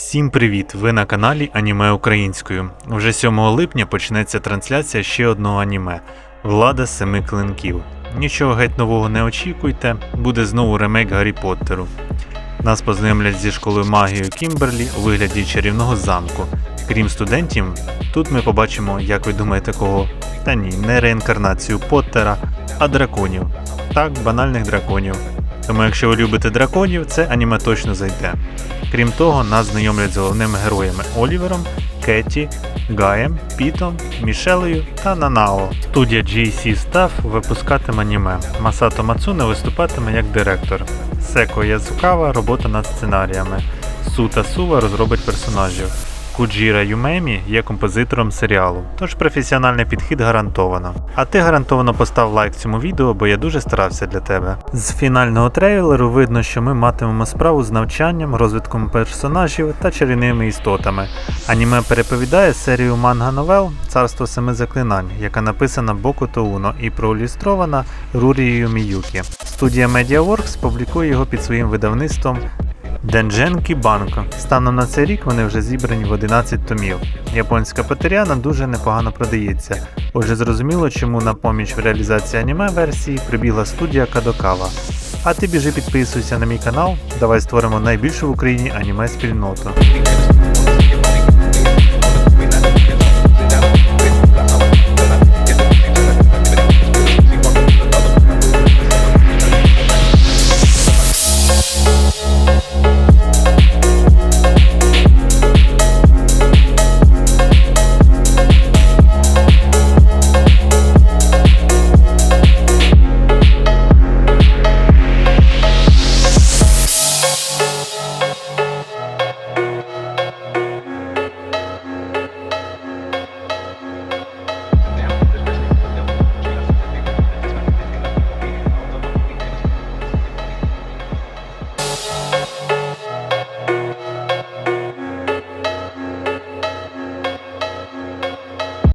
Всім привіт! Ви на каналі Аніме Українською. Вже 7 липня почнеться трансляція ще одного аніме Влада Семи Клинків. Нічого геть нового не очікуйте, буде знову ремейк Гаррі Поттеру. Нас познайомлять зі школою магії Кімберлі у вигляді чарівного замку. Крім студентів, тут ми побачимо, як ви думаєте, кого? Та ні, не реінкарнацію Поттера, а драконів. Так, банальних драконів. Тому якщо ви любите драконів, це аніме точно зайде. Крім того, нас знайомлять з головними героями Олівером, Кеті, Гаєм, Пітом, Мішелею та Нанао. Студія GC Staff випускатиме аніме. Масато Мацуне виступатиме як директор. Секо Язукава робота над сценаріями. Сута Сува розробить персонажів. Куджіра Юмемі є композитором серіалу, тож професіональний підхід гарантовано. А ти гарантовано постав лайк цьому відео, бо я дуже старався для тебе. З фінального трейлеру видно, що ми матимемо справу з навчанням, розвитком персонажів та чарівними істотами. Аніме переповідає серію манга новел Царство семи заклинань, яка написана Боку Тоуно і проілюстрована Рурією Міюкі. Студія MediaWorks публікує його під своїм видавництвом Дендженкі Банко. Станом на цей рік вони вже зібрані в 11 томів. Японська патеріана дуже непогано продається. Отже, зрозуміло, чому на поміч в реалізації аніме версії прибігла студія Кадокава. А ти біжи підписуйся на мій канал. Давай створимо найбільшу в Україні аніме спільноту.